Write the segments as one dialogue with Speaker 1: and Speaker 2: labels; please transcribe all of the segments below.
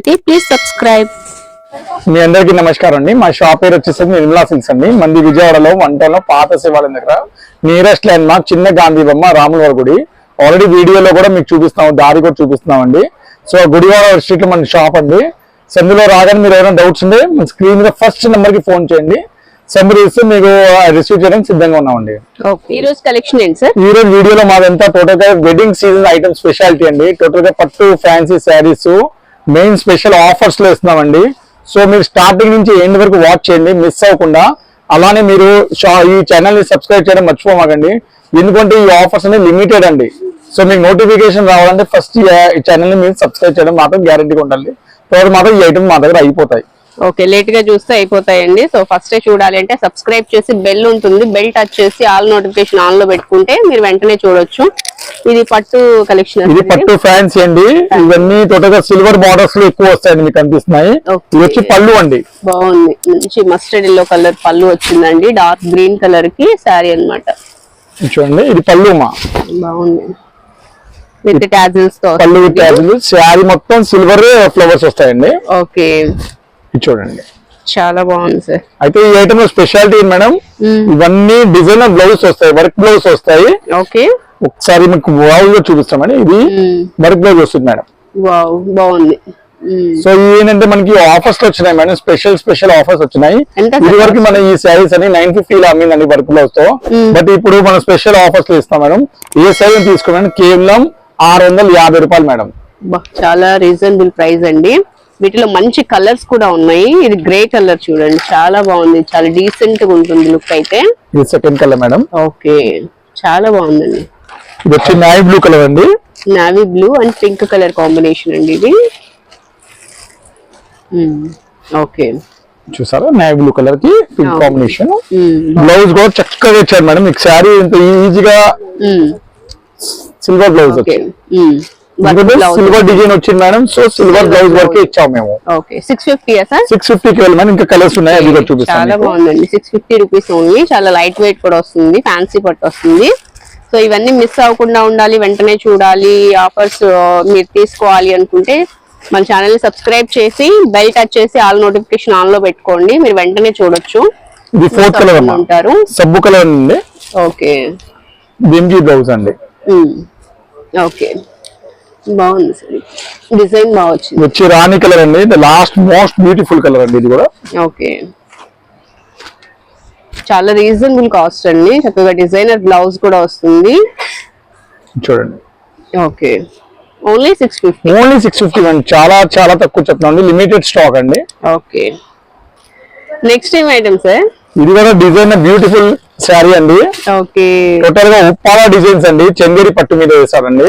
Speaker 1: చూస్తున్నట్లయితే please subscribe
Speaker 2: మీ అందరికీ నమస్కారం అండి. మా షాప్ పేరు వచ్చేసి నిర్మలా సిల్క్స్ అండి. మంది విజయవాడలో వంటలో పాత శివాలయం దగ్గర నియరెస్ట్ ల్యాండ్ మార్క్ చిన్న గాంధీ బొమ్మ రాములవారి గుడి. ఆల్రెడీ వీడియోలో కూడా మీకు చూపిస్తాం దారి కూడా చూపిస్తున్నాం అండి సో గుడివాడ స్ట్రీట్లో మన షాప్ అండి. సందులో రాగానే మీరు ఏమైనా డౌట్స్ ఉంటే మన స్క్రీన్ మీద ఫస్ట్ నెంబర్కి ఫోన్ చేయండి. సంబర్ ఇస్తే మీకు రిసీవ్ చేయడానికి సిద్ధంగా ఉన్నామండి.
Speaker 1: ఈ రోజు కలెక్షన్ ఏంటి సార్
Speaker 2: ఈ రోజు వీడియోలో మాదంతా టోటల్గా వెడ్డింగ్ సీజన్ ఐటమ్ స్పెషాలిటీ అండి. టోటల్గా పట్టు ఫ్యాన్సీ శారీస్ మెయిన్ స్పెషల్ ఆఫర్స్లో ఇస్తున్నామండి సో మీరు స్టార్టింగ్ నుంచి ఎండ్ వరకు వాచ్ చేయండి మిస్ అవ్వకుండా. అలానే మీరు షా- ఈ ఛానల్ని సబ్స్క్రైబ్ చేయడం మర్చిపోమాకండి. ఎందుకంటే ఈ ఆఫర్స్ అనేది లిమిటెడ్ అండి. సో మీకు నోటిఫికేషన్ రావాలంటే ఫస్ట్ ఈ ఛానల్ని మీరు సబ్స్క్రైబ్ చేయడం మాత్రం గ్యారంటీగా ఉండాలి. తర్వాత మాత్రం ఈ ఐటమ్ మా దగ్గర అయిపోతాయి.
Speaker 1: ఓకే లేట్గా చూస్తే అయిపోతాయండి. సో ఫస్ట్ చూడాలి అంటే సబ్స్క్రైబ్ చేసి బెల్ ఉంటుంది. బెల్ టచ్ చేసి ఆల్ నోటిఫికేషన్ ఆన్లో పెట్టుకుంటే మీరు వెంటనే చూడొచ్చు. ఇది పట్టు కలెక్షన్
Speaker 2: ఇది పట్టు ఫ్యాన్సీ అండి. ఇవన్నీ టోటల్గా సిల్వర్ బార్డర్స్లో ఎక్కువ వస్తాయండి మీకు కనిపిస్తున్నాయి
Speaker 1: Okay.
Speaker 2: ఇది వచ్చి పళ్ళు అండి.
Speaker 1: బాగుంది. మంచి మస్టర్డ్ ఎల్లో కలర్ పళ్ళు వచ్చిందండి. డార్క్ గ్రీన్ కలర్కి శారీ అన్నమాట.
Speaker 2: ఇది చూడండి ఇది పళ్ళు మా
Speaker 1: బాగుంది విత్ టాజిల్స్తో
Speaker 2: పళ్ళు విత్ శారీ మొత్తం సిల్వర్ ఫ్లవర్స్ వస్తాయండి.
Speaker 1: ఓకే.
Speaker 2: ఇది చూడండి.
Speaker 1: చాలా బాగుంది సార్.
Speaker 2: అయితే ఈ ఐటమ్ స్పెషాలిటీ మేడం? ఇవన్నీ డిజైనర్ బ్లౌజ్ వస్తాయి వర్క్ బ్లౌజ్ వస్తాయి.
Speaker 1: ఓకే.
Speaker 2: ఒకసారి మీకు బ్లౌజ్లో చూపిస్తామండి. ఇది వర్క్ బ్లౌజ్ వస్తుంది మేడం.
Speaker 1: వావ్ బాగుంది.
Speaker 2: సో ఏంటంటే మనకి ఆఫర్స్ వచ్చినాయి మేడం. స్పెషల్ స్పెషల్ ఆఫర్స్ వచ్చినాయి. ఇది వరకు మన ఈ శారీస్ అని నైన్ ఫిఫ్టీ లో అమ్మిందండి వర్క్ బ్లౌజ్తో. బట్ ఇప్పుడు మన స్పెషల్ ఆఫర్స్లో ఇస్తాం మేడం. ఏ శారీ తీసుకోండి కేవలం ఆరు వందల యాభై రూపాయలు మేడం.
Speaker 1: చాలా రీజనబుల్ ప్రైస్ అండి. వీటిలో మంచి కలర్స్ కూడా ఉన్నాయి. ఇది గ్రే కలర్ చూడండి. చాలా బాగుంది. చాలా డీసెంట్గా ఉంటుంది లుక్ అయితే.
Speaker 2: ఇది సెకండ్ కలర్ మేడం
Speaker 1: ఓకే. చాలా బాగుందండి.
Speaker 2: ఇది వచ్చి నాయ్ బ్లూ కలర్ అండి.
Speaker 1: Navy blue and pink colour combination అండి ఇది. ఓకే.
Speaker 2: చూసారా? నాయ్ బ్లూ కలర్కి పింక్. కాంబినేషన్ బ్లౌజ్ కూడా చక్కగా ఇచ్చారు మేడం మీకు శారీ ఇంత ఈజీగా silver blouse
Speaker 1: okay.
Speaker 2: Silver design వచ్చింది మేడం సో సిల్వర్ బ్లౌజ్ వరకే ఇచ్చాము మేము.
Speaker 1: Okay six fifty sir
Speaker 2: six fifty కి ఇంకా కలర్స్ ఉన్నాయి అవి కూడా
Speaker 1: చాలా
Speaker 2: చూపిస్తాను మీకు.
Speaker 1: బాగుందండి. సిక్స్ ఫిఫ్టీ రూపీస్ ఓన్లీ చాలా లైట్ వెయిట్ కూడా వస్తుంది ఫ్యాన్సీ పట్టు వస్తుంది. సో ఇవన్నీ మిస్ అవ్వకుండా ఉండాలి వెంటనే చూడాలి ఆఫర్స్ మీరు తీసుకోవాలి అనుకుంటే మన ఛానల్ సబ్స్క్రైబ్ చేసి బెల్ టచ్ చేసి ఆల్ నోటిఫికేషన్ ఆన్లో పెట్టుకోండి. మీరు వెంటనే చూడొచ్చు.
Speaker 2: ఇది ఫోర్త్ కలర్
Speaker 1: ఉంటారు.
Speaker 2: సబ్బు కలర్ అండి
Speaker 1: ఓకే
Speaker 2: బ్లౌజ్ అండి.
Speaker 1: ఓకే బాగుంది సార్. డిజైన్ బాగా వచ్చింది.
Speaker 2: వచ్చి రాణి కలర్ అండి. The last most beautiful colour అండి ఇది కూడా.
Speaker 1: ఓకే. చాలా రీజనబుల్ కాస్ట్ అండి. చక్కగా డిజైనర్ బ్లౌజ్ కూడా వస్తుంది.
Speaker 2: చూడండి.
Speaker 1: Okay. Only six fifty
Speaker 2: only six fifty అండి. చాలా చాలా తక్కువ చెప్తున్నాం లిమిటెడ్ స్టాక్ అండి.
Speaker 1: ఓకే. నెక్స్ట్ ఏం ఐటమ్ సార్
Speaker 2: ఇది కూడా డిజైన్ బ్యూటిఫుల్ శారీ అండి.
Speaker 1: ఓకే.
Speaker 2: టోటల్గా ఉప్పాల డిజైన్స్ అండి. చందేరి పట్టు మీద వేశారండి.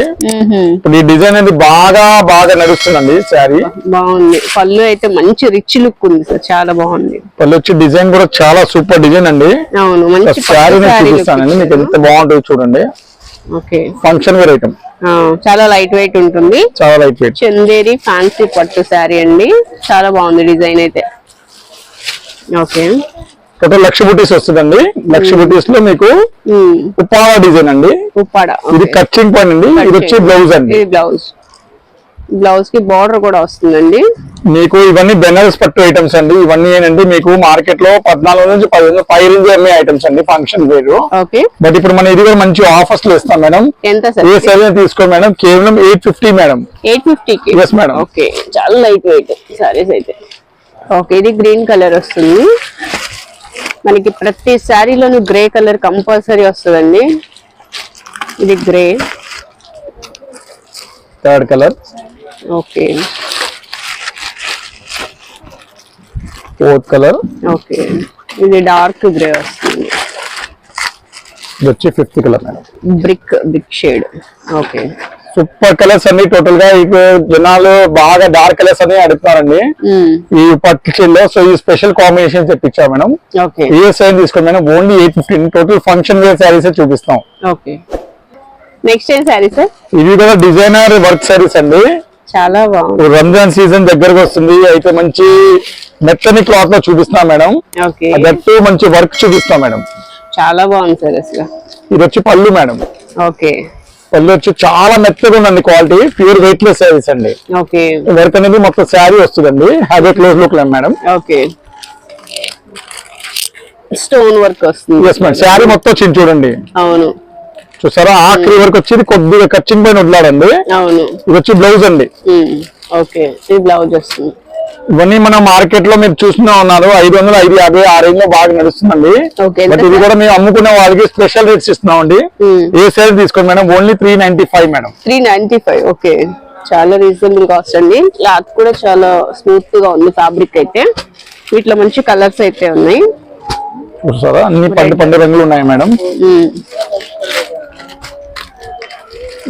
Speaker 2: ఇప్పుడు ఈ డిజైన్ అనేది బాగా బాగా నడుస్తుందండి శారీ
Speaker 1: బాగుంది. పళ్ళు అయితే మంచి రిచ్ లుక్ ఉంది సార్. చాలా బాగుంది.
Speaker 2: పళ్ళు వచ్చి డిజైన్ కూడా చాలా సూపర్ డిజైన్ అండి.
Speaker 1: అవును
Speaker 2: శారీ చూపిస్తానండి. మీకు ఎంత బాగుంటుంది చూడండి.
Speaker 1: ఓకే.
Speaker 2: ఫంక్షన్ వేర్ ఐటమ్
Speaker 1: చాలా లైట్ వెయిట్ ఉంటుంది.
Speaker 2: చాలా లైట్ వెయిట్
Speaker 1: చందేరి ఫ్యాన్సీ పట్టు శారీ అండి. చాలా బాగుంది డిజైన్ అయితే. ఓకే.
Speaker 2: టోటల్ లక్ష బుటీస్ వస్తుందండి. లక్ష బుటీస్లో మీకు ఉప్పాల డిజైన్ అండి.
Speaker 1: ఉప్పాడ
Speaker 2: ఇది. కచ్చింగ్ పాయింట్ అండి. ఇది వచ్చి బ్లౌజ్ అండి.
Speaker 1: బ్లౌజ్ బ్లౌజ్కి బార్డర్ కూడా వస్తుందండి.
Speaker 2: మీకు ఇవన్నీ బెనారస్ పట్టు ఐటమ్స్ అండి. ఇవన్నీ ఏంటంటే మీకు మార్కెట్లో పద్నాలుగు నుంచి పదిహేను పై రేంజ్ అమ్మే ఐటమ్స్ అండి. Function wear.
Speaker 1: ఓకే.
Speaker 2: బట్ ఇప్పుడు మన ఇది కూడా మంచి ఆఫర్స్లో ఇస్తాం మేడం.
Speaker 1: ఎంత సార్?
Speaker 2: ఏ సైజ్ తీసుకో మేడం. కేవలం ఎయిట్ ఫిఫ్టీ మేడం.
Speaker 1: ఎయిట్ ఫిఫ్టీకి
Speaker 2: Yes, madam.
Speaker 1: ఓకే. చాలా లైట్ వెయిట్ సారీస్ అయితే. ఓకే ఇది గ్రీన్ కలర్ వస్తుంది. మనకి ప్రతి శారీలోను గ్రే కలర్ కంపల్సరీ వస్తుందండి. ఇది grey.
Speaker 2: Third colour.
Speaker 1: Okay.
Speaker 2: Fourth colour.
Speaker 1: Okay. ఇది డార్క్ గ్రే వస్తుంది.
Speaker 2: ఇది వచ్చి fifth colour.
Speaker 1: Brick brick shade. Okay.
Speaker 2: Super colours అన్ని టోటల్గా ఇప్పుడు జనాలు బాగా డార్క్ కలర్స్ అని అడుగుతున్నారండి. ఈ పట్టులో సో ఈ స్పెషల్ కాంబినేషన్ తెప్పించాం మేడం.
Speaker 1: ఓకే.
Speaker 2: ఏ సైజ్ తీసుకోండి madam only eight fifteen total function wear saris చూపిస్తాం.
Speaker 1: ఓకే. నెక్స్ట్ ఏం శారీ సార్
Speaker 2: ఇవి కూడా డిజైనర్ వర్క్ శారీస్ అండి.
Speaker 1: చాలా బాగుంది.
Speaker 2: రంజాన్ సీజన్ దగ్గరకు వస్తుంది. అయితే మంచి మెత్తని క్లాత్లో చూపిస్తున్నాం మేడం. దట్టు మంచి వర్క్ చూపిస్తాం మేడం.
Speaker 1: చాలా బాగుంది సార్ అసలు.
Speaker 2: ఇది వచ్చి పళ్ళు మేడం.
Speaker 1: ఓకే.
Speaker 2: పళ్ళు వచ్చి చాలా మెత్తగా ఉందండి quality. Pure weight less saris అండి.
Speaker 1: ఓకే.
Speaker 2: వర్క్ అనేది మొత్తం శారీ వస్తుందండి. Heavy close look madam.
Speaker 1: Okay. Stone work వస్తుంది.
Speaker 2: ఎస్ మేడం శారీ మొత్తం వచ్చింది చూడండి.
Speaker 1: అవును.
Speaker 2: చూసారా? ఆఖరి వరకు వచ్చి కొద్దిగా కచ్చింగ్ పైన వదిలాడండి.
Speaker 1: అవును.
Speaker 2: ఇది వచ్చి బ్లౌజ్ అండి.
Speaker 1: ఓకే. ఇది బ్లౌజ్ వస్తుంది.
Speaker 2: ఇవన్నీ మనం మార్కెట్లో మీరు చూస్తూనే ఉన్నారు. ఐదు వందలు ఐదు యాభై ఆ రేంజ్లో బాగా నడుస్తుందండి. బట్ ఇది కూడా మేము అమ్ముకునే వాళ్ళకి స్పెషల్ రేట్స్ ఇస్తున్నామండి. ఏ సైజ్ తీసుకోండి madam? Only three ninety five madam.
Speaker 1: Three ninety five okay. చాలా రీజనబుల్ కాస్ట్ అండి. క్లాత్ కూడా చాలా స్మూత్గా ఉంది ఫ్యాబ్రిక్ అయితే. వీటిలో మంచి కలర్స్ అయితే ఉన్నాయి.
Speaker 2: చూసారా? అన్ని పండు పండు రంగులు ఉన్నాయి మేడం.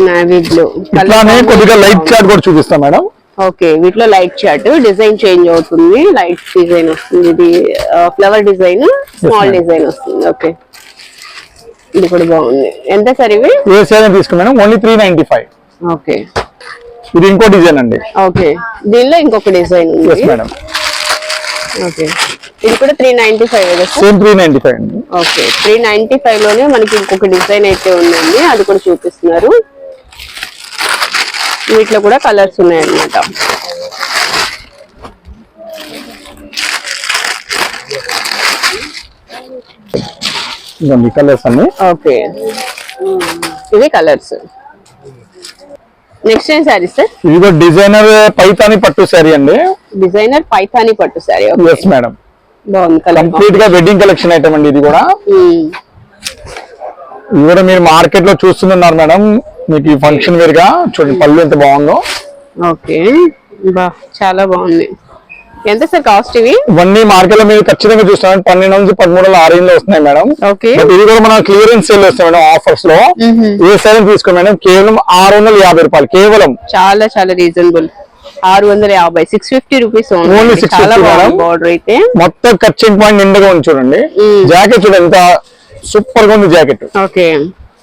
Speaker 1: నావీ బ్లూ
Speaker 2: ఇట్లానే కొద్దిగా లైట్ చార్ట్ కూడా చూపిస్తాం మేడం.
Speaker 1: ఓకే వీటిలో లైట్ చార్ట్ డిజైన్ చేంజ్ అవుతుంది. లైట్ డిజైన్ వస్తుంది. ఇది ఫ్లవర్ డిజైన్ స్మాల్. డిజైన్ వస్తుంది. ఓకే. ఇది కూడా బాగుంది. ఎంత సార్ ఇవి?
Speaker 2: Madam only three ninety five
Speaker 1: okay.
Speaker 2: ఇది ఇంకో డిజైన్ అండి.
Speaker 1: ఓకే. దీనిలో ఇంకొక డిజైన్ ఉంది.
Speaker 2: Madam
Speaker 1: okay. ఇది కూడా three ninety five
Speaker 2: same three ninety five అండి.
Speaker 1: ఓకే. త్రీ నైన్టీ ఫైవ్లోనే మనకి ఇంకొక డిజైన్ అయితే ఉందండి. అది కూడా చూపిస్తున్నారు. వీటిలో కూడా కలర్స్ ఉన్నాయన్నమాట.
Speaker 2: కలర్స్ అన్ని.
Speaker 1: ఓకే. ఇవి కలర్స్. నెక్స్ట్ ఏం సారీ సార్?
Speaker 2: ఇది కూడా డిజైనర్ పైతాని పట్టు శారీ అండి.
Speaker 1: డిజైనర్ పైథానీ పట్టు సారీ
Speaker 2: ఎస్ మేడం
Speaker 1: బాగుంది
Speaker 2: కంప్లీట్గా వెడ్డింగ్ కలెక్షన్ ఐటమ్ అండి ఇది కూడా. ఇది కూడా మీరు మార్కెట్లో చూస్తున్నారు మేడం మీకు ఈ ఫంక్షన్ వేర్గా చూడండి పళ్ళు ఎంత బాగుందో.
Speaker 1: ఓకే. బా చాలా బాగుంది. ఎంత సార్ కాస్ట్ ఇవి?
Speaker 2: ఇవన్నీ మార్కెట్లో మీరు ఖచ్చితంగా చూస్తున్నారు పన్నెండు నుంచి పదమూడు వందల ఆరు లో వస్తున్నాయి మేడం. ఇది కూడా మన క్లియరెన్స్ సేల్ వస్తాయి మేడం ఆఫర్స్లో ఏ సైజ్ తీసుకోండి మేడం. కేవలం ఆరు వందల యాభై రూపాయలు. కేవలం.
Speaker 1: చాలా చాలా రీజనబుల్ ఆరు వందల యాభై. Six fifty rupees
Speaker 2: Only. 650
Speaker 1: చాలా. బార్డర్ అయితే.
Speaker 2: మొత్తం కచ్చింగ్ పాయింట్ నిండుగా ఉంది చూడండి. జాకెట్ చూడండి ఎంత సూపర్గా ఉంది జాకెట్
Speaker 1: ఓకే.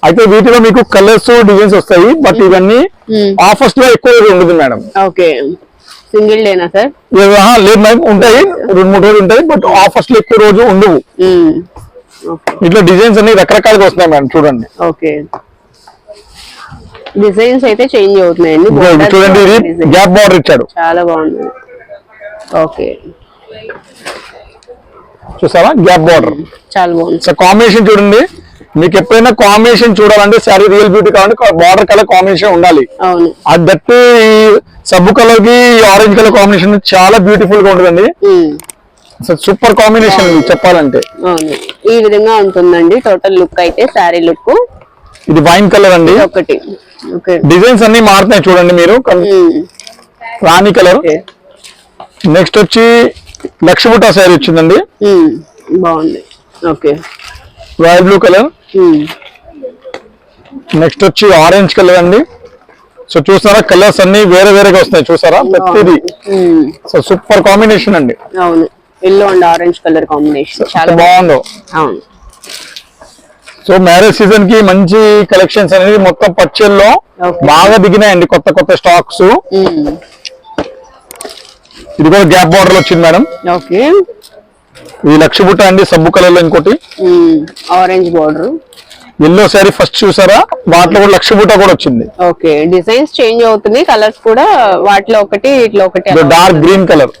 Speaker 2: అయితే వీటిలో మీకు కలర్స్ డిజైన్స్ వస్తాయి బట్ ఇవన్నీ
Speaker 1: Mm.
Speaker 2: ఆఫర్స్లో ఎక్కువ ఉంటుంది మేడం.
Speaker 1: ఓకే. సింగిల్ డేనా సార్?
Speaker 2: లేదు మేడం ఉంటాయి. రెండు మూడు రోజులు ఉంటాయి బట్ ఆఫర్స్లో ఎక్కువ రోజు ఉండవు. ఇట్లా డిజైన్స్ అన్ని రకరకాలుగా వస్తున్నాయి మేడం చూడండి.
Speaker 1: ఓకే డిజైన్స్ అయితే చేంజ్ అవుతున్నాయండి.
Speaker 2: చూడండి ఇది. గ్యాప్ బార్డర్ ఇచ్చాడు.
Speaker 1: చాలా బాగుంది. ఓకే
Speaker 2: చూసారా గ్యాప్ బార్డర్
Speaker 1: చాలా బాగుంది.
Speaker 2: సో కాంబినేషన్ చూడండి. మీకు ఎప్పుడైనా కాంబినేషన్ చూడాలంటే శారీ రియల్ బ్యూటీ కావాలంటే బార్డర్ కలర్ కాంబినేషన్ ఉండాలి.
Speaker 1: అవును.
Speaker 2: అది దట్టు ఈ సబ్బు కలర్కి ఆరెంజ్ కలర్ కాంబినేషన్ చాలా బ్యూటిఫుల్గా ఉంటుందండి. సూపర్ కాంబినేషన్ చెప్పాలంటే.
Speaker 1: ఈ విధంగా ఉంటుందండి టోటల్ లుక్ అయితే శారీ లుక్
Speaker 2: ఇది వైన్ కలర్ అండి.
Speaker 1: ఒకటి. ఓకే.
Speaker 2: డిజైన్స్ అన్ని మారుతున్నాయి చూడండి మీరు. రాణి కలర్ నెక్స్ట్ వచ్చి లక్ష్మీబుట్ట శారీ వచ్చిందండి.
Speaker 1: బాగుంది. Okay.
Speaker 2: Royal blue colour. Next వచ్చి ఆరెంజ్ కలర్ అండి. సో చూసారా కలర్స్ అన్ని వేరే వేరేగా వస్తున్నాయి చూసారా? ప్రతిదీ. సో సూపర్ కాంబినేషన్ అండి.
Speaker 1: అవును. Yellow and orange colour combination. చాలా
Speaker 2: చాలా బాగుందో.
Speaker 1: అవును.
Speaker 2: సో మ్యారేజ్ సీజన్కి మంచి కలెక్షన్స్ అనేది మొత్తం పచ్చల్లో. బాగా దిగినాయండి కొత్త కొత్త స్టాక్స్. ఇది కూడా గ్యాప్ బార్డర్ వచ్చింది మేడం.
Speaker 1: ఓకే.
Speaker 2: ఇది లక్షబుట్ట అండి సబ్బు కలర్లో ఇంకోటి
Speaker 1: orange border
Speaker 2: yellow sari first చూసారా? వాటిలో కూడా లక్షబుట్ట కూడా వచ్చింది.
Speaker 1: ఓకే డిజైన్స్ చేంజ్ అవుతుంది కలర్స్ కూడా వాటిలో ఒకటి ఇట్లా ఒకటి
Speaker 2: డార్క్ గ్రీన్ కలర్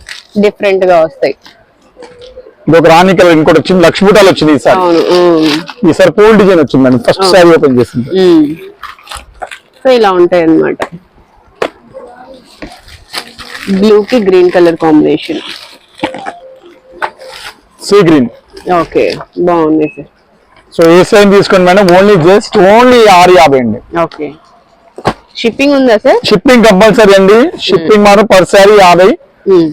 Speaker 1: డిఫరెంట్గా వస్తాయి.
Speaker 2: ఒక రాణి కలర్ ఇంకోటి వచ్చింది లక్షబుట్టాలు వచ్చింది ఈసారి ఈసారి పూల్ డిజైన్ వచ్చింది మేడం ఫస్ట్ శారీ ఓపెన్ చేసింది.
Speaker 1: సో ఇలా ఉంటాయి అన్నమాట. బ్లూ కి green colour combination
Speaker 2: sea green
Speaker 1: okay బాగుంది. సార్
Speaker 2: సో ఏ సైన్ తీసుకోండి మేడం? ఓన్లీ జస్ట్ ఓన్లీ ఆరు యాభై అండి.
Speaker 1: ఓకే షిప్పింగ్ ఉందా సార్?
Speaker 2: షిప్పింగ్ కంపల్సరీ అండి. షిప్పింగ్ మాత్రం పర్ శారీ యాభై.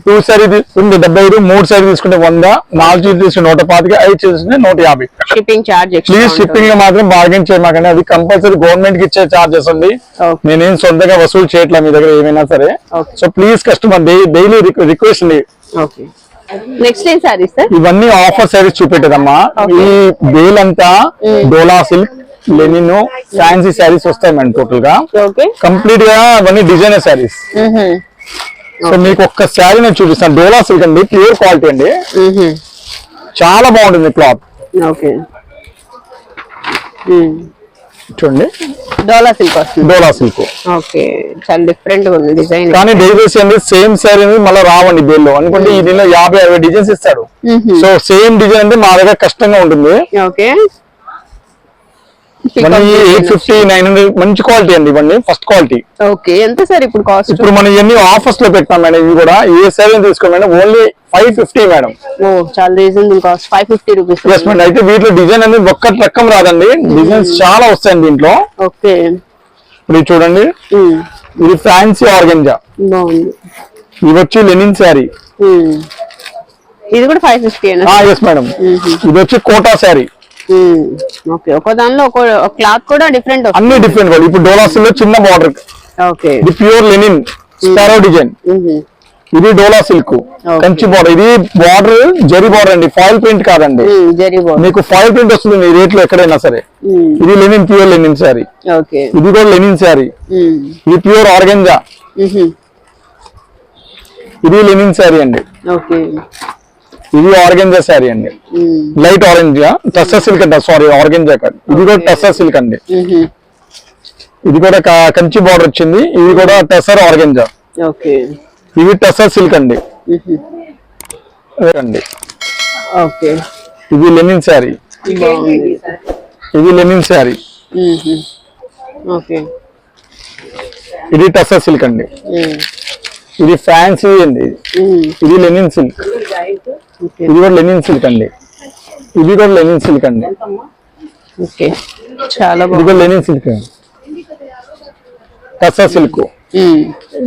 Speaker 2: టూ సారీ తీసుకుంటే డెబ్బై ఐదు మూడు సారీ తీసుకుంటే వంద. నాలుగు చీరలు తీసుకుంటే నూట పాతిక ఐదు తీసుకుంటే నూట యాభై.
Speaker 1: షిప్పింగ్ చార్జ్
Speaker 2: ప్లీజ్ షిప్పింగ్లో మాత్రం బార్గెన్ చేయమాకండి. అది కంపల్సరీ గవర్నమెంట్కి ఇచ్చే చార్జెస్ ఉంది. నేనేం సొంతంగా వసూలు చేయట్లా మీ దగ్గర ఏమైనా సరే. So please customer daily request అండి.
Speaker 1: ఓకే నెక్స్ట్ ఏం సారీ సార్
Speaker 2: ఇవన్నీ ఆఫర్ సారీస్ చూపెట్టదమ్మా. ఈ బేల్ అంతా Dola silk linen fancy saris వస్తాయి మేడం టోటల్గా
Speaker 1: ఓకే.
Speaker 2: కంప్లీట్గా అవన్నీ డిజైనర్ శారీస్ సో మీకు ఒక్క శారీ నేను చూపిస్తాను. డోలా సిల్క్ అండి ప్యూర్ క్వాలిటీ అండి. చాలా బాగుంటుంది క్లాత్.
Speaker 1: ఓకే.
Speaker 2: చూడండి
Speaker 1: డోలా సిల్క్ వస్తుంది.
Speaker 2: డోలా సిల్క్.
Speaker 1: ఓకే చాలా డిఫరెంట్గా ఉంది డిజైన్.
Speaker 2: కానీ డైవర్స్ అండి సేమ్ శారీ అనేది మళ్ళీ రావండి బేల్లో. అనుకుంటే ఈ దీనిలో యాభై అరవై డిజైన్స్ ఇస్తాడు. సో సేమ్ డిజైన్ అంటే మా దగ్గర కష్టంగా ఉంటుంది.
Speaker 1: Okay.
Speaker 2: Eight fifty nine hundred మంచి క్వాలిటీ అండి ఇవన్నీ ఫస్ట్ క్వాలిటీ
Speaker 1: ఓకే ఎంత సార్ ఇప్పుడు కాస్ట్
Speaker 2: ఇప్పుడు మనం ఇవన్నీ ఆఫర్స్లో పెట్టాం మేడం ఇవి కూడా ఏ సేవలు తీసుకోండి madam only five fifty madam.
Speaker 1: Oh చాలా reasonable cost five fifty rupees
Speaker 2: yes madam అయితే వీటిలో డిజైన్ అనేది ఒక్క రకం రాదండి డిజైన్స్ చాలా వస్తాయండి దీంట్లో.
Speaker 1: ఓకే
Speaker 2: ఇప్పుడు చూడండి ఇది ఫ్యాన్సీ ఆర్గంజా ఇది వచ్చి లెనిన్ శారీ
Speaker 1: ఉమ్. ఇది కూడా ఫైవ్ ఫిఫ్టీ
Speaker 2: ఎస్ మేడం ఇది వచ్చి కోటా శారీ
Speaker 1: ఓకే ఒక దానిలో ఒక క్లాత్ కూడా డిఫరెంట్
Speaker 2: అన్ని డిఫరెంట్ ఇప్పుడు డోలాస్లో చిన్న బార్డర్
Speaker 1: ఓకే
Speaker 2: ఇది ప్యూర్ లెనిన్ స్పారో డిజైన్ ఇది డోలా సిల్క్ కంచి బార్డర్ ఇది బార్డర్ జరీ బార్డర్ అండి. ఫాయిల్ ప్రింట్ కాదండి.
Speaker 1: బోర్డ్
Speaker 2: మీకు ఫాయిల్ ప్రింట్ వస్తుంది ఈ రేట్లో ఎక్కడైనా సరే. ఇది linen pure linen sari
Speaker 1: okay
Speaker 2: ఇది కూడా లెనిన్ శారీ ఇది ప్యూర్ ఆర్గంజా ఇది లెనిన్ శారీ అండి.
Speaker 1: ఓకే
Speaker 2: ఇది ఆర్గంజా శారీ అండి. లైట్ ఆరెంజ్ టస్సా సిల్క్ అంట సారీ ఆర్గంజా కాదు. ఇది కూడా టస్సా సిల్క్ అండి. ఇది కూడా కంచి బార్డర్ వచ్చింది. ఇది కూడా టెసర్ ఆర్గంజా ఇది టెసర్ సిల్క్ అండి. అండి. ఇది లెనిన్ శారీ. ఇది లెనిన్ శారీ. ఇది టెసర్ సిల్క్ అండి. ఇది ఫ్యాన్సీ అండి. ఇది లెనిన్ సిల్క్ ఇది కూడా లెనిన్ సిల్క్ అండి. ఇది కూడా లెనిన్ సిల్క్ అండి.
Speaker 1: ఓకే. చాలా
Speaker 2: ఇది కూడా లెనిన్ సిల్క్. టెసర్ సిల్క్.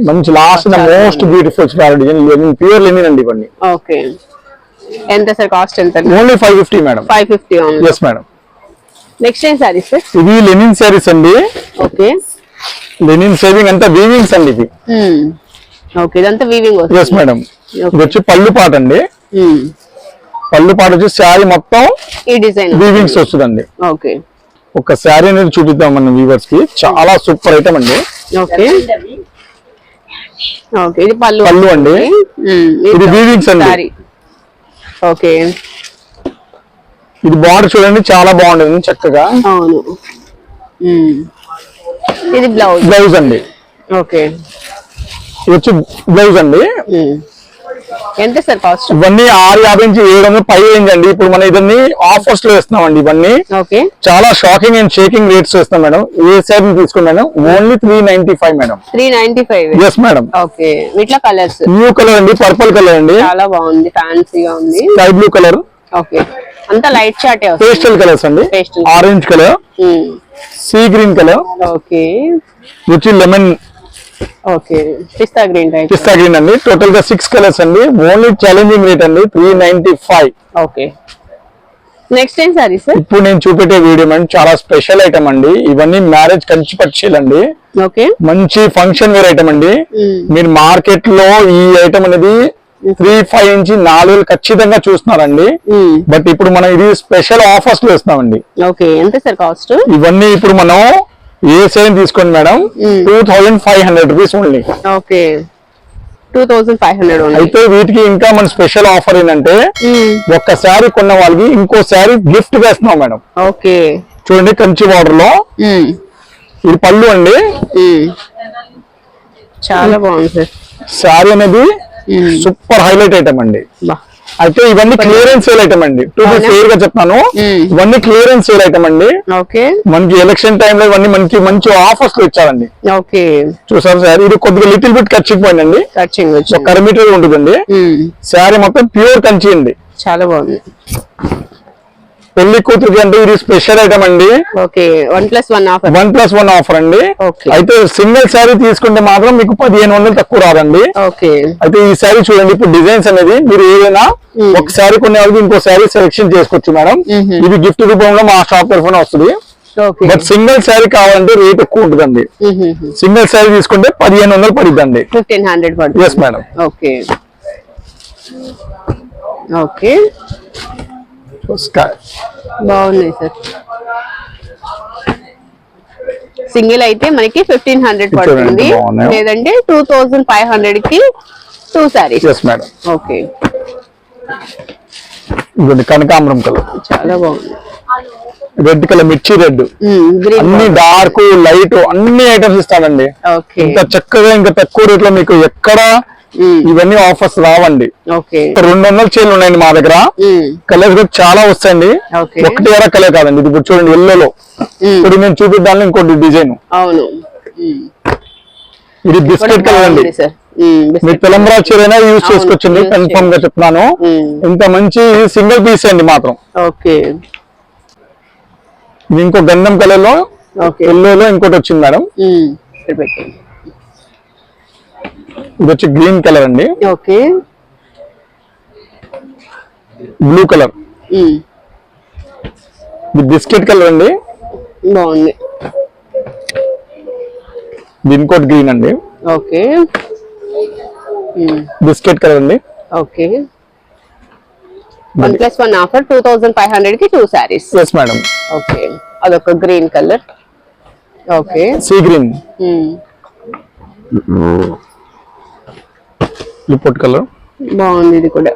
Speaker 2: మంచి last most beautiful design linen pure linen అండి ఇవన్నీ.
Speaker 1: ఓకే. ఎంత సార్ కాస్ట్ ఎంత
Speaker 2: only five fifty madam
Speaker 1: five fifty
Speaker 2: yes madam
Speaker 1: next ఏం సారీ సార్?
Speaker 2: ఇవి లెనిన్ శారీస్ అండి.
Speaker 1: ఓకే.
Speaker 2: లెనిన్ సేవింగ్ అంతా వీవింగ్స్ అండి ఇవి.
Speaker 1: ఓకే. ఇదంతా వీవింగ్
Speaker 2: ఎస్ మేడం ఇది వచ్చి పళ్ళు పాట అండి. పళ్ళు పాట వచ్చి శారీ మొత్తం
Speaker 1: ఈ డిజైన్
Speaker 2: వీవింగ్స్ వస్తుందండి.
Speaker 1: ఓకే
Speaker 2: ఒక శారీ అనేది చూపిద్దాం మన వీవర్స్కి. చాలా సూపర్ ఐటమ్ అండి.
Speaker 1: ఓకే ఓకే ఇది పళ్ళు.
Speaker 2: పళ్ళు అండి. ఇది వీవింగ్స్ అండి.
Speaker 1: ఓకే
Speaker 2: ఇది బార్డర్ చూడండి చాలా బాగుంటుంది చక్కగా.
Speaker 1: అవును. ఇది బ్లౌజ్
Speaker 2: బ్లౌజ్ అండి.
Speaker 1: ఓకే
Speaker 2: ఇది వచ్చి బ్లౌజ్ అండి.
Speaker 1: ఎంత సార్ కాస్ట్?
Speaker 2: ఇవన్నీ ఆరు యాభై నుంచి ఏడు వందలు పై రేంజ్ అండి. ఇప్పుడు మనం ఇవన్నీ ఆఫర్స్లో ఇస్తున్నామండి ఇవన్నీ.
Speaker 1: ఓకే.
Speaker 2: చాలా షాకింగ్ అండ్ షేకింగ్ రేట్స్ ఇస్తాం మేడం. ఏ శారీ తీసుకుని madam? Only three ninety five madam.
Speaker 1: Three ninety five
Speaker 2: yes madam
Speaker 1: okay. వీటిలో కలర్స్
Speaker 2: న్యూ కలర్ అండి పర్పుల్ కలర్ అండి.
Speaker 1: చాలా బాగుంది ఫ్యాన్సీగా ఉంది.
Speaker 2: Sky blue colour
Speaker 1: okay. అంతా లైట్ షార్టే
Speaker 2: పేస్టల్ కలర్స్ అండి. Orange colour. Sea green colour
Speaker 1: okay.
Speaker 2: వచ్చి lemon
Speaker 1: okay pista green type
Speaker 2: pista green అండి. టోటల్గా సిక్స్ కలర్స్ అండి. ఓన్లీ ఛాలెంజింగ్ రేట్ అండి. Three ninety five
Speaker 1: okay. Next ఏం సారీ సార్
Speaker 2: ఇప్పుడు నేను చూపెట్టే వీడియో మేడం చాలా స్పెషల్ ఐటమ్ అండి. ఇవన్నీ మ్యారేజ్ కంచి పక్షీలు అండి.
Speaker 1: ఓకే.
Speaker 2: మంచి ఫంక్షన్ వేర్ ఐటమ్ అండి. మీరు మార్కెట్లో ఈ ఐటమ్ అనేది త్రీ ఫైవ్ నుంచి నాలుగు వేలు ఖచ్చితంగా చూస్తున్నారండి. బట్ ఇప్పుడు మనం ఇది స్పెషల్ ఆఫర్స్లో ఇస్తున్నామండి.
Speaker 1: ఓకే ఎంత సార్ కాస్ట్?
Speaker 2: ఇవన్నీ ఇప్పుడు మనం ఏ సైన్ తీసుకోండి madam. Two thousand five hundred rupees only
Speaker 1: okay. Two thousand five hundred
Speaker 2: అయితే వీటికి ఇంకా మన స్పెషల్ ఆఫర్ ఏంటంటే. ఒక్క శారీ కొన్న వాళ్ళకి ఇంకో శారీ గిఫ్ట్ వేస్తున్నాం మేడం.
Speaker 1: ఓకే.
Speaker 2: చూడండి కంచి
Speaker 1: బార్డర్లో.
Speaker 2: ఇది పళ్ళు అండి.
Speaker 1: చాలా బాగుంది సార్.
Speaker 2: శారీ అనేది. సూపర్ హైలైట్ ఐటమ్ అండి. అయితే ఇవన్నీ క్లియరెన్స్ సేల్ ఐటమ్ అండి. To be? ఫేర్గా చెప్తాను.
Speaker 1: మ్మ్.
Speaker 2: ఇవన్నీ క్లియరెన్స్ సేల్ ఐటమ్ అండి.
Speaker 1: ఓకే
Speaker 2: మనకి ఎలక్షన్ టైంలో ఇవన్నీ మనకి మంచి ఆఫర్స్లో ఇచ్చారండి.
Speaker 1: ఓకే
Speaker 2: చూసారు సార్ ఇది కొద్దిగా లిటిల్ బిట్ ఖర్చుకుపోయిందండి
Speaker 1: కచ్చింగ్
Speaker 2: ఒక
Speaker 1: వచ్చింది.
Speaker 2: కర మీటర్ ఉంటుందండి.
Speaker 1: ఉమ్.
Speaker 2: శారీ మొత్తం ప్యూర్ కంచి అండి.
Speaker 1: చాలా బాగుంది.
Speaker 2: పెళ్ళి కూతురికి అంటే ఇది స్పెషల్ ఐటమ్ అండి.
Speaker 1: Okay one plus one offer
Speaker 2: one plus one offer అండి. అయితే సింగిల్ శారీ తీసుకుంటే మాత్రం మీకు పదిహేను వందలు తక్కువ రాదండి.
Speaker 1: ఓకే.
Speaker 2: అయితే ఈ శారీ చూడండి ఇప్పుడు డిజైన్స్ అనేది మీరు ఏదైనా ఒక శారీ కొనే వాళ్ళకి ఇంకో శారీ సెలెక్షన్ చేసుకోవచ్చు మేడం. ఇది గిఫ్ట్ రూపంలో మా షాప్ తరఫున వస్తుంది. బట్ సింగిల్ శారీ కావాలంటే రేట్ ఎక్కువ ఉంటుందండి. సింగిల్ శారీ తీసుకుంటే పదిహేను వందలు పడిద్దండి.
Speaker 1: Fifteen hundred
Speaker 2: yes madam
Speaker 1: okay. Okay. బాగున్నాయి సార్. సింగిల్ అయితే మనకి ఫిఫ్టీన్ హండ్రెడ్ పడుతుంది. లేదంటే టూ థౌజండ్ ఫైవ్ హండ్రెడ్కి టూ సారీస్
Speaker 2: మేడం
Speaker 1: ఓకే
Speaker 2: ఇదిగోండి కనకాంబరం కలర్.
Speaker 1: చాలా బాగుంది.
Speaker 2: రెడ్ కలర్ మిర్చి రెడ్ అన్ని డార్క్ లైట్ అన్ని ఐటమ్స్ ఇస్తామండి
Speaker 1: ఓకే
Speaker 2: ఇంత చక్కగా ఇంకా తక్కువ రేట్లో మీకు ఎక్కడ ఇవన్నీ ఆఫర్స్ రావండి. రెండు వందల చీరలు ఉన్నాయండి మా దగ్గర. కలర్స్ కూడా చాలా వస్తాయండి. ఒకటి అర కలర్ కాదండి. ఇది చూడండి ఎల్లోలో ఇప్పుడు నేను చూపిద్దాను ఇంకోటి డిజైన్.
Speaker 1: అవును.
Speaker 2: ఇది బిస్కెట్ కలర్ అండి.
Speaker 1: బిస్కెట్
Speaker 2: తెలంగాణ చీర అయినా యూజ్
Speaker 1: use
Speaker 2: కన్ఫర్మ్గా చెప్తున్నాను. ఇంత మంచి సింగిల్ పీస్ అండి మాత్రం. ఇంకో గంధం
Speaker 1: కలర్లో
Speaker 2: ఎల్లోలో ఇంకోటి వచ్చింది మేడం.
Speaker 1: పెట్టండి
Speaker 2: ఇది వచ్చి గ్రీన్ కలర్ అండి.
Speaker 1: ఓకే.
Speaker 2: Blue colour. ఇది బిస్కెట్ కలర్ అండి.
Speaker 1: బాగుంది.
Speaker 2: ఇది ఇంకోటి గ్రీన్ అండి.
Speaker 1: ఓకే.
Speaker 2: బిస్కెట్ కలర్ అండి.
Speaker 1: Okay. One plus one offer two thousand five హండ్రెడ్కి two saris
Speaker 2: yes madam
Speaker 1: okay. అదొక green colour. Okay.
Speaker 2: Sea green. లిపోట్ colour?
Speaker 1: బాగుంది ఇది కూడా.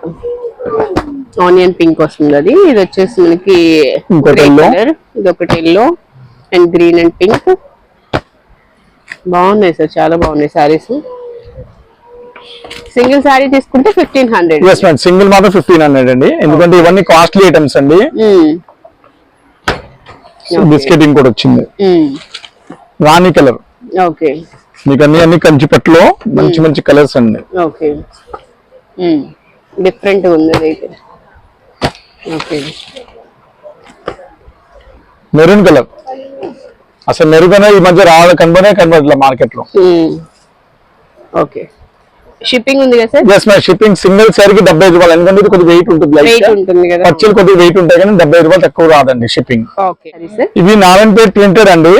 Speaker 1: ఆనియన్ పింక్ వస్తుంది అది ఇది వచ్చేసి మనకి colour. ఇది ఒకటి yellow and green and pink బాగున్నాయి సార్ చాలా బాగున్నాయి సారీస్. సింగిల్ సారీ తీసుకుంటే fifteen hundred
Speaker 2: yes madam single మాత్రం ఫిఫ్టీన్ హండ్రెడ్ అండి. ఎందుకంటే ఇవన్నీ కాస్ట్లీ ఐటమ్స్ అండి. బిస్కెట్ ఇంకోటి వచ్చింది. రాణి కలర్.
Speaker 1: ఓకే
Speaker 2: మీకు అన్ని అన్ని కంచి పట్టులో మంచి మంచి కలర్స్ అండి
Speaker 1: ఓకే. డిఫరెంట్ ఉంది ఓకే.
Speaker 2: Maroon colour. అసలు మెరుగనే ఈ మధ్య రావడం కనబడే కనబడట్లే మార్కెట్లో
Speaker 1: ఓకే. షిప్పింగ్ ఉంది కదా సార్?
Speaker 2: ఎస్ షిప్పింగ్ సింగిల్ సారీకి డెబ్బై ఐదు రూపాయలు. ఎందుకంటే ఇది కొద్దిగా వెయిట్ ఉంటుంది
Speaker 1: వెయిట్
Speaker 2: లైట్
Speaker 1: ఉంటుంది కదా.
Speaker 2: పచ్చలు కొద్దిగా వెయిట్ ఉంటాయి కానీ డెబ్బై ఐదు రూపాయలు తక్కువ రాదండి షిప్పింగ్
Speaker 1: ఓకే సరే సార్.
Speaker 2: ఇవి నారాయణపేట ప్రింటెడ్ అండి.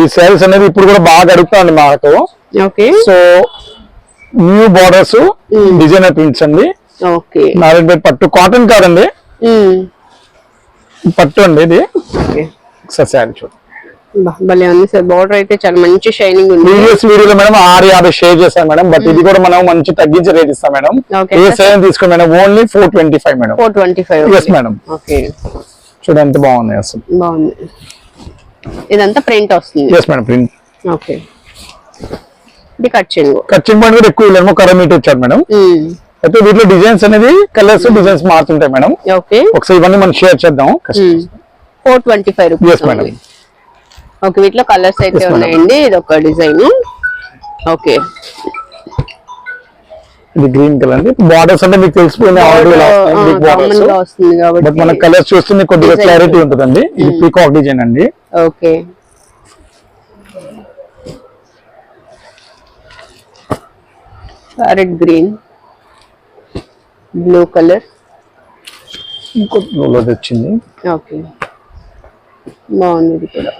Speaker 2: ఈ శారీస్ అనేది ఇప్పుడు కూడా బాగా అడుగుతాండి మాకు.
Speaker 1: Okay
Speaker 2: so new borders designer prints అండి.
Speaker 1: ఓకే
Speaker 2: నారాయణపేట పట్టు. కాటన్ కాదండి పట్టు అండి ఇది. ఒకసారి శారీ చూడండి
Speaker 1: భలే ఉంది సార్. బార్డర్ అయితే చాలా మంచి షైనింగ్ ఉంది.
Speaker 2: ప్రీవియస్ వీడియోలో మేడం ఆరు యాభై షేర్ చేశాను మేడం. బట్ ఇది కూడా మనం మంచి తగ్గించి రేట్ ఇస్తాం మేడం. ఏ సైజ్ తీసుకోండి madam. Only four twenty five madam.
Speaker 1: Four twenty five
Speaker 2: yes madam
Speaker 1: okay
Speaker 2: చూడండి ఎంత బాగున్నాయి అసలు.
Speaker 1: బాగుంది. ఇదంతా ప్రింట్ వస్తుంది.
Speaker 2: ఎస్ మేడం ప్రింట్
Speaker 1: ఓకే ఇది కట్ చెంగు
Speaker 2: కచ్చింగ్ పాయింట్ కూడా ఎక్కువ లేదు. కర మీటర్ ఇచ్చారు మేడం. అయితే వీటిలో డిజైన్స్ అనేది కలర్స్ డిజైన్స్ మారుతుంటాయి మేడం.
Speaker 1: ఓకే
Speaker 2: ఒకసారి ఇవన్నీ మనం షేర్ చేద్దాం.
Speaker 1: Four twenty five rupees
Speaker 2: madam.
Speaker 1: Okay వీటిలో కలర్స్ అయితే. ఉన్నాయండి. ఇది ఒక డిజైన్. ఓకే.
Speaker 2: ఇది గ్రీన్ కలర్ అండి. బార్డర్స్ అంటే మీకు బట్ మన కలర్స్ చూస్తే మీకు కొద్దిగా. క్లారిటీ ఉంటుందండి. ఇది పీకాక్ డిజైన్ అండి.
Speaker 1: Okay. Parrot green blue colour
Speaker 2: ఇంకో బ్లూలో వచ్చింది
Speaker 1: ఓకే. బాగుంది ఇది కూడా.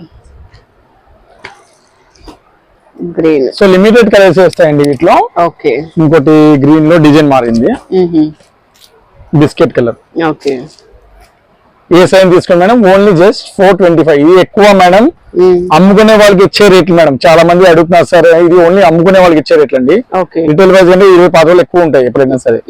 Speaker 1: గ్రీన్
Speaker 2: సో లిమిటెడ్ కలర్స్ వస్తాయండి వీటిలో.
Speaker 1: ఓకే
Speaker 2: ఇంకోటి గ్రీన్లో డిజైన్ మారింది. బిస్కెట్ కలర్
Speaker 1: ఓకే
Speaker 2: ఏ సైజ్ తీసుకోండి madam? Only just four twenty five ఇది ఎక్కువ మేడం. అమ్ముకునే వాళ్ళకి ఇచ్చే రేట్లు మేడం. చాలా మంది అడుగుతున్నారు సరే ఇది ఓన్లీ అమ్ముకునే వాళ్ళకి ఇచ్చే రేట్లు అండి.
Speaker 1: ఓకే
Speaker 2: రిటైల్ వైజ్ అంటే ఇరవై రోజులు ఎక్కువ ఉంటాయి ఎప్పుడైనా సరే.